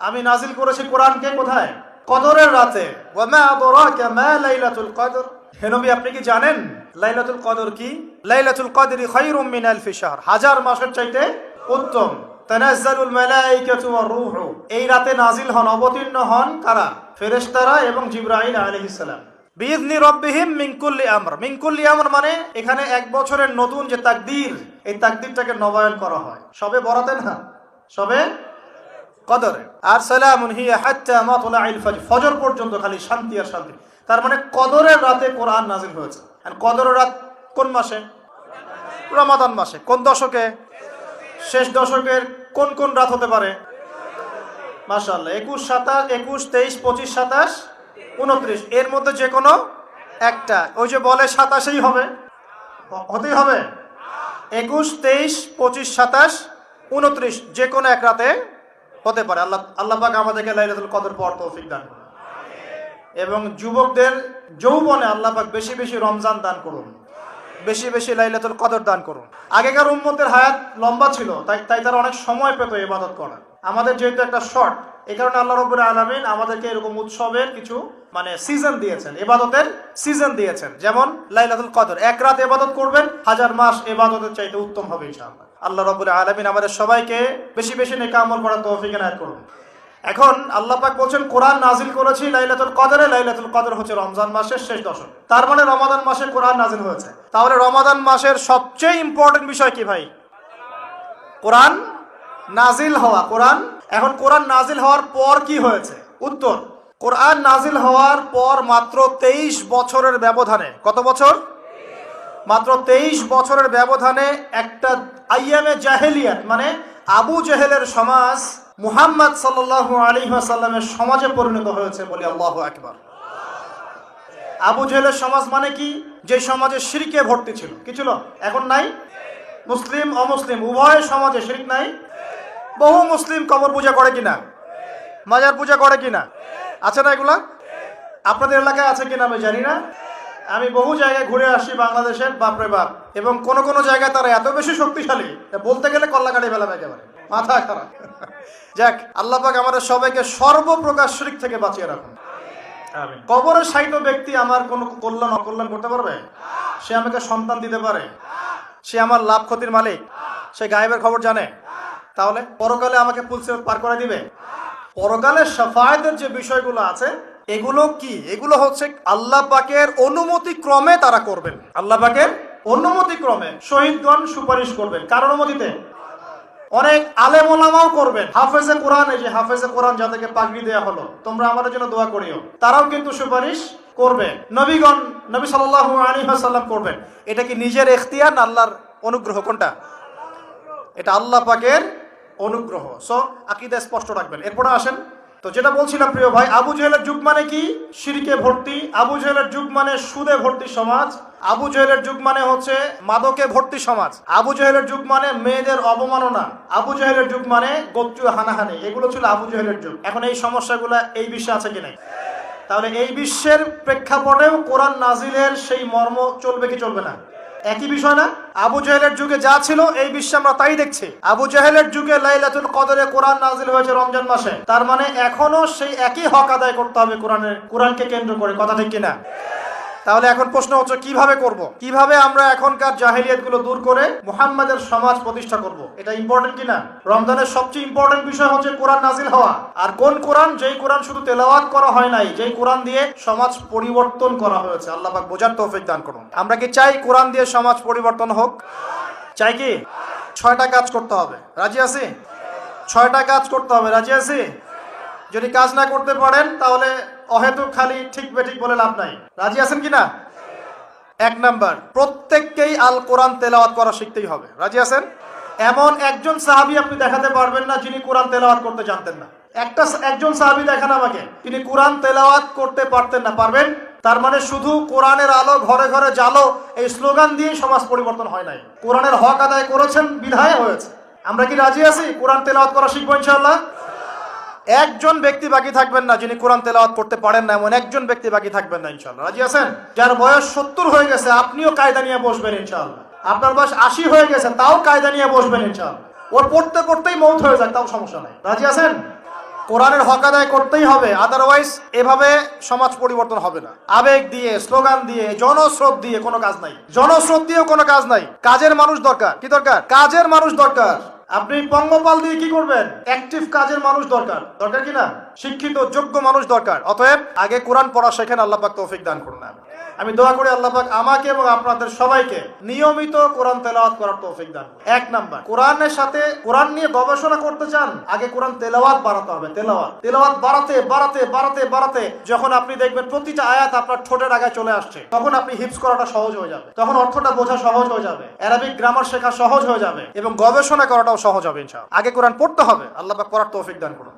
আমি নাজিল করেছি কোরআনকে কোথায়? কদরের রাতে। ওয়া মা আদরাকা মা কদর? হে আপনি কি জানেন লাইলাতুল কদর কি? লাইলাতুল কদরি শাহর হাজার মাসের চাইতে উত্তম। এই রাতে নাজিল হন, অবতীর্ণ হন কারা? ফেরেশতারা এবং জিবরাইল আলাইহিস সালাম। বিইذনি রব্বিহিম মিন কুল্লি আমর। মিন কুল্লি আমর মানে এখানে এক বছরের নতুন যে তাকদীর, এই তাকদীরটাকে নবায়ন করা হয়। সবে বরাতে না? সবে কদরে আর সালামুন হিয়া হাত্তা মাতলাইল ফজর। ফজর পর্যন্ত খালি শান্তি আর শান্তি। তার মানে কদরের রাতে কোরআন নাজিল হয়েছে। আর কদরের রাত কোন মাসে? রমাদান মাসে। কোন দশকে? শেষ দশকের কোন কোন রাত হতে পারে? মাশাল্লাহ একুশ সাতাশ, একুশ, তেইশ, পঁচিশ, সাতাশ উনত্রিশ। এর মধ্যে যে কোনো একটা। ওই যে বলে সাতাশেই হবে। হতেই হবে। একুশ, তেইশ, পঁচিশ, সাতাশ, উনত্রিশ, যে কোনো এক রাতে হতে পারে। আল্লাহ আল্লাহ পাক আমাদেরকে লাইলাতুল কদর পর তৌফিক দান করুন। এবং যুবকদের যৌবনে আল্লাহ পাক বেশি বেশি রমজান দান করুন। বেশি বেশি লাইলাতুল কদর দান করুন। আগেকার উম্মতের হায়াত লম্বা ছিল, তাই তাই তারা অনেক সময় পেত ইবাদত করার। আমাদের যেহেতু একটা শর্ট, এই কারণে আল্লাহ রব্বুল আলমিন আমাদেরকে এরকম উৎসবের কিছু মানে সিজন দিয়েছেন, এবাদতের সিজন দিয়েছেন। যেমন লাইলাতুল কদর, এক রাত এবাদত করবেন, হাজার মাস এবাদতের চাইতে উত্তম হবে ইনশাআল্লাহ। আল্লাহ রব্বুল আলমিন আমাদের সবাইকে বেশি বেশি নেকা আমল করার তৌফিক এনায়েত করুন। এখন আল্লাহ পাক বলছেন, কোরআন নাজিল করেছি লাইলাতুল কদরে, লাইলাতুল কদর হচ্ছে রমজান মাসের শেষ দশক। তার মানে রমাদান মাসে কোরআন নাজিল হয়েছে। তাহলে রমাদান মাসের সবচেয়ে ইম্পর্টেন্ট বিষয় কি ভাই? কোরআন নাজিল হওয়া, কোরআন? এখন কোরআন নাজিল হওয়ার পর কি হয়েছে? উত্তর, কোরআন নাজিল হওয়ার পর মাত্র তেইশ বছরের ব্যবধানে, কত বছর? মাত্র তেইশ বছরের ব্যবধানে একটা আইয়ামে জাহেলিয়াত মানে আবু জেহেলের সমাজ মুহাম্মদ আলী সাল্লামের সমাজে পরিণত হয়েছে বলে আল্লাহ একবার আবু জেহেলের সমাজ মানে কি? যে সমাজে শিরকে ভর্তি ছিল। কি ছিল? এখন নাই? মুসলিম অমুসলিম উভয় সমাজে শিরিক নাই? বহু মুসলিম কবর পূজা করে কিনা? মাজার পূজা করে কিনা? আছে না এগুলা? আপনাদের এলাকায় আছে কিনা আমি জানি না। আমি বহু জায়গায় ঘুরে আসি বাংলাদেশের বাপরে বাপ। এবং কোন কোন জায়গায় তারা এত বেশি শক্তিশালী তা বলতে গেলে কল্লা কাটি ফেলাবে একেবারে। মাথা খারাপ। যাক আল্লাহ পাক আমাদের সবাইকে সর্বপ্রকার শিরিক থেকে বাঁচিয়ে রাখুন। কবরের সাহিত্য ব্যক্তি আমার কোনো কল্যাণ অকল্যাণ করতে পারবে? সে আমাকে সন্তান দিতে পারে? সে আমার লাভ ক্ষতির মালিক। সে গায়েবের খবর জানে। তাহলে পরকালে আমাকে পুলসে পার করে দিবে। পরকালের সাফায়তের যে বিষয়গুলো আছে, এগুলো কি? এগুলো হচ্ছে আল্লাহ পাকের অনুমতি ক্রমে তারা করবেন। আল্লাহ পাকের অনুমতি ক্রমে শহীদগণ সুপারিশ করবেন। কার অনুমতিতে? অনেক আলেম ওলামাও করবেন। হাফেজে কোরআন, এই যে হাফেজে কোরআন যাদেরকে পাগড়ি দেওয়া হলো, তোমরা আমাদের জন্য দোয়া করিও। তারাও কিন্তু সুপারিশ করবে নবীগণ, নবী সাল্লাল্লাহু আলাইহি সাল্লাম করবেন। এটা কি নিজের এখতিয়ার না আল্লাহর অনুগ্রহ? কোনটা? এটা আল্লাহ পাকের অনুগ্রহ। সো আকিদা স্পষ্ট রাখবেন। এরপরে আসেন। তো যেটা বলছিলাম, প্রিয় ভাই, আবু জেহেলের যুগ মানে কি? সিরিকে ভর্তি। আবু জেহেলের যুগ মানে সুদে ভর্তি সমাজ। আবু জেহেলের যুগ মানে হচ্ছে মাদকে ভর্তি সমাজ। আবু জেহেলের যুগ মানে মেয়েদের অবমাননা। আবু জেহেলের যুগ মানে গোত্রীয় হানাহানি। এগুলো ছিল আবু জেহেলের যুগ। এখন এই সমস্যাগুলো এই বিষয়ে আছে কি নাই? তাহলে এই বিশ্বের প্রেক্ষাপটেও কোরআন নাজিলের সেই মর্ম চলবে কি চলবে না? একই বিষয় না? আবু জাহেলের যুগে যা ছিল, এই বিশ্বে আমরা তাই দেখছি। আবু জাহেলের যুগে লাইলাতুল কদরে কোরআন নাজিল হয়েছে রমজান মাসে। তার মানে এখনও সেই একই হক আদায় করতে হবে কোরআনের কোরআনকে কেন্দ্র করে, কথা ঠিক কিনা? তাহলে এখন প্রশ্ন হচ্ছে, কীভাবে করব? কীভাবে আমরা এখনকার জাহেলিয়াতগুলো দূর করে মুহাম্মাদের সমাজ প্রতিষ্ঠা করব? এটা ইম্পর্টেন্ট কিনা? রমজানের সবচেয়ে ইম্পর্টেন্ট বিষয় হচ্ছে কোরআন নাজিল হওয়া। আর কোন কোরআন? যেই কোরআন শুধু তেলাওয়াত করা হয় নাই, যেই কোরআন দিয়ে সমাজ পরিবর্তন করা হয়েছে। আল্লাহ বোঝার তৌফিক দান করুন। আমরা কি চাই কোরআন দিয়ে সমাজ পরিবর্তন হোক? চাই কি? ছয়টা কাজ করতে হবে। রাজি আছি? ছয়টা কাজ করতে হবে। রাজি আছি? যদি কাজ না করতে পারেন, তাহলে অহেতুক খালি ঠিক বেঠিক বলে লাভ নাই। রাজি আছেন কি না এক নাম্বার, প্রত্যেককেই আল কোরআন তেলাওয়াত করা শিখতেই হবে। রাজি আছেন? এমন একজন সাহাবি আপনি দেখাতে পারবেন না যিনি কোরআন তেলাওয়াত করতে জানতেন না। একটা একজন সাহাবি দেখান আমাকে, তিনি কোরআন তেলাওয়াত করতে পারতেন না। পারবেন? তার মানে শুধু কোরআনের আলো ঘরে ঘরে জালো এই স্লোগান দিয়ে সমাজ পরিবর্তন হয় নাই। কোরআনের হক আদায় করেছেন, বিধায় হয়েছে। আমরা কি রাজি আছি? কোরআন তেলাওয়াত করা শিখব ইনশাআল্লাহ? একজন ব্যক্তি বাকি থাকবেন না যিনি কোরআন তেলাওয়াত করতে পারেন না, এমন একজন ব্যক্তি বাকি থাকবেন না, ইনশাআল্লাহ। রাজি আছেন? যার বয়স সত্তর হয়ে গেছে, আপনিও কায়দা নিয়ে বসবেন, ইনশাআল্লাহ। আপনার বয়স আশি হয়ে গেছে, তাও কায়দা নিয়ে বসবেন, ইনশাআল্লাহ। ওর পড়তে পড়তেই মৌত হয়ে যায় তাও সমস্যা নাই। রাজি আছেন? কোরআনের হক আদায় করতেই হবে আদারওয়াইজ এভাবে সমাজ পরিবর্তন হবে না। আবেগ দিয়ে, স্লোগান দিয়ে, জনস্রোত দিয়ে কোনো কাজ নাই। জনস্রোত দিয়েও কোনো কাজ নাই। কাজের মানুষ দরকার। কি দরকার? কাজের মানুষ দরকার। আপনি পঙ্গপাল দিয়ে কি করবেন? অ্যাক্টিভ কাজের মানুষ দরকার। দরকার কি না? শিক্ষিত, যোগ্য মানুষ দরকার। অতএব আগে কোরআন পড়া শেখেন, আল্লাহ পাক তৌফিক দান করুন আমি আমি দোয়া করি আল্লাহ পাক আমাকে এবং আপনাদের সবাইকে নিয়মিত কোরআন তেলাওয়াত করার তৌফিক দান। এক নাম্বার, কোরআনের সাথে কোরআন নিয়ে গবেষণা করতে চান, আগে কোরআন তেলাওয়াত বাড়াতে হবে, তেলাওয়াত। তেলাওয়াত বাড়াতে বাড়াতে বাড়াতে বাড়াতে যখন আপনি দেখবেন প্রতিটা আয়াত আপনার ঠোঁটের আগে চলে আসছে, তখন আপনি হিপস করাটা সহজ হয়ে যাবে। তখন অর্থটা বোঝা সহজ হয়ে যাবে অ্যারাবিক গ্রামার শেখা সহজ হয়ে যাবে এবং গবেষণা করাটাও সহজ হবে, ইনশাআল্লাহ। আগে কোরআন পড়তে হবে, আল্লাহ পাক পড়ার তৌফিক দান করুন।